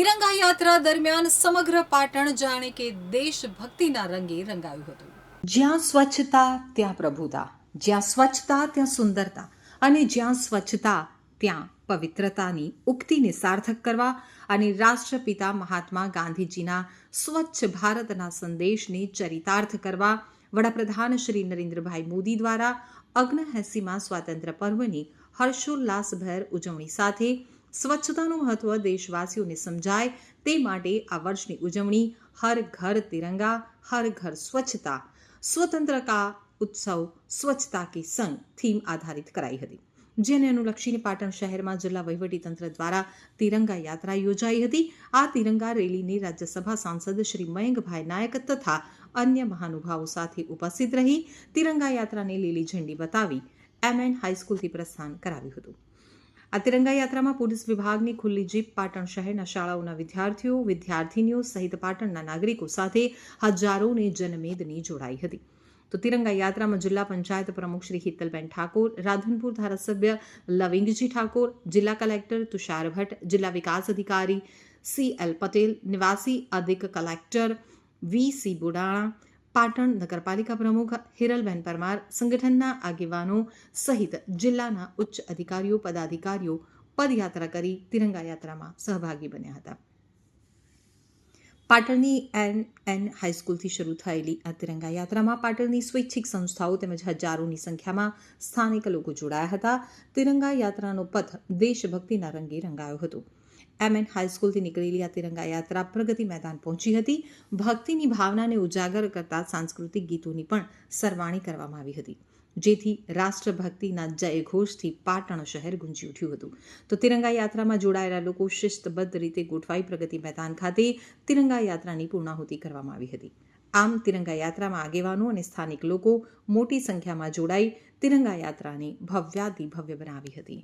તિરંગા યાત્રા દરમિયાન સમગ્ર પાટણ જાણે કે દેશભક્તિના રંગે રંગાયું હતું. જ્યાં સ્વચ્છતા, ત્યાં પ્રભુતા. જ્યાં સ્વચ્છતા, ત્યાં સુંદરતા. અને જ્યાં સ્વચ્છતા, ત્યાં પવિત્રતાની ઉક્તિને સાર્થક કરવા અને રાષ્ટ્રપિતા મહાત્મા ગાંધીજીના સ્વચ્છ ભારતના સંદેશને ચરિતાર્થ કરવા વડાપ્રધાન શ્રી નરેન્દ્રભાઈ મોદી દ્વારા અગ્નહેસીમાં સ્વાતંત્ર્ય પર્વની હર્ષોલ્લાસભેર ઉજવણી સાથે સ્વચ્છતાનું મહત્વ દેશવાસીઓને સમજાય તે માટે આ વર્ષની ઉજવણી હર ઘર તિરંગા, હર ઘર સ્વચ્છતા, સ્વતંત્ર કા ઉત્સવ, સ્વચ્છતા કી સંગ થીમ આધારિત કરાઈ હતી. જેને અનુલક્ષીને પાટણ શહેરમાં જિલ્લા વહીવટીતંત્ર દ્વારા તિરંગા યાત્રા યોજાઈ હતી. આ તિરંગા રેલીને રાજ્યસભા સાંસદ શ્રી મયંકભાઈ નાયક તથા અન્ય મહાનુભાવો સાથે ઉપસ્થિત રહી તિરંગા યાત્રાને લીલી ઝંડી બતાવી એમએન હાઈસ્કૂલથી પ્રસ્થાન કરાવ્યું હતું. આ તિરંગા યાત્રામાં પોલીસ વિભાગની ખુલ્લી જીપ, પાટણ શહેરના શાળાઓના વિદ્યાર્થીઓ, વિદ્યાર્થીનીઓ સહિત પાટણના નાગરિકો સાથે હજારોની જનમેદની જોડાઈ હતી. તો તિરંગા યાત્રામાં જિલ્લા પંચાયત પ્રમુખ શ્રી હિતલબેન ઠાકોર, રાધનપુર ધારાસભ્ય લવિંગજી ઠાકોર, જિલ્લા કલેક્ટર તુષાર ભટ્ટ, જિલ્લા વિકાસ અધિકારી સી એલ પટેલ, નિવાસી અધિક collector V C Budana Patan નગરપાલિકા પ્રમુખ હિરલબેન પરમાર, સંગઠનના આગેવાનો સહિત જિલ્લાના ઉચ્ચ અધિકારીઓ, પદાધિકારીઓ પદયાત્રા કરી તિરંગા યાત્રામાં સહભાગી બન્યા હતા. પાટણની એન એન હાઈસ્કૂલથી શરૂ થયેલી આ તિરંગા યાત્રામાં પાટણની સ્વૈચ્છિક સંસ્થાઓ તેમજ હજારોની સંખ્યામાં સ્થાનિક લોકો જોડાયા હતા. તિરંગા યાત્રાનો પથ દેશભક્તિના રંગે રંગાયો હતો. એમએન હાઈસ્કૂલથી નીકળેલી આ તિરંગા યાત્રા પ્રગતિ મેદાન પહોંચી હતી. ભક્તિની ભાવનાને ઉજાગર કરતા સાંસ્કૃતિક ગીતોની પણ સરવાણી કરવામાં આવી હતી. જેથી રાષ્ટ્રભક્તિના જયઘોષથી પાટણ શહેર ગુંજી ઉઠ્યું હતું. તો તિરંગા યાત્રામાં જોડાયેલા લોકો શિસ્તબદ્ધ રીતે ગોઠવાઈ પ્રગતિ મેદાન ખાતે તિરંગા યાત્રાની પૂર્ણાહુતિ કરવામાં આવી હતી. આમ તિરંગા યાત્રામાં આગેવાનો અને સ્થાનિક લોકો મોટી સંખ્યામાં જોડાઈ તિરંગા યાત્રાને ભવ્યાતિ ભવ્ય બનાવી હતી.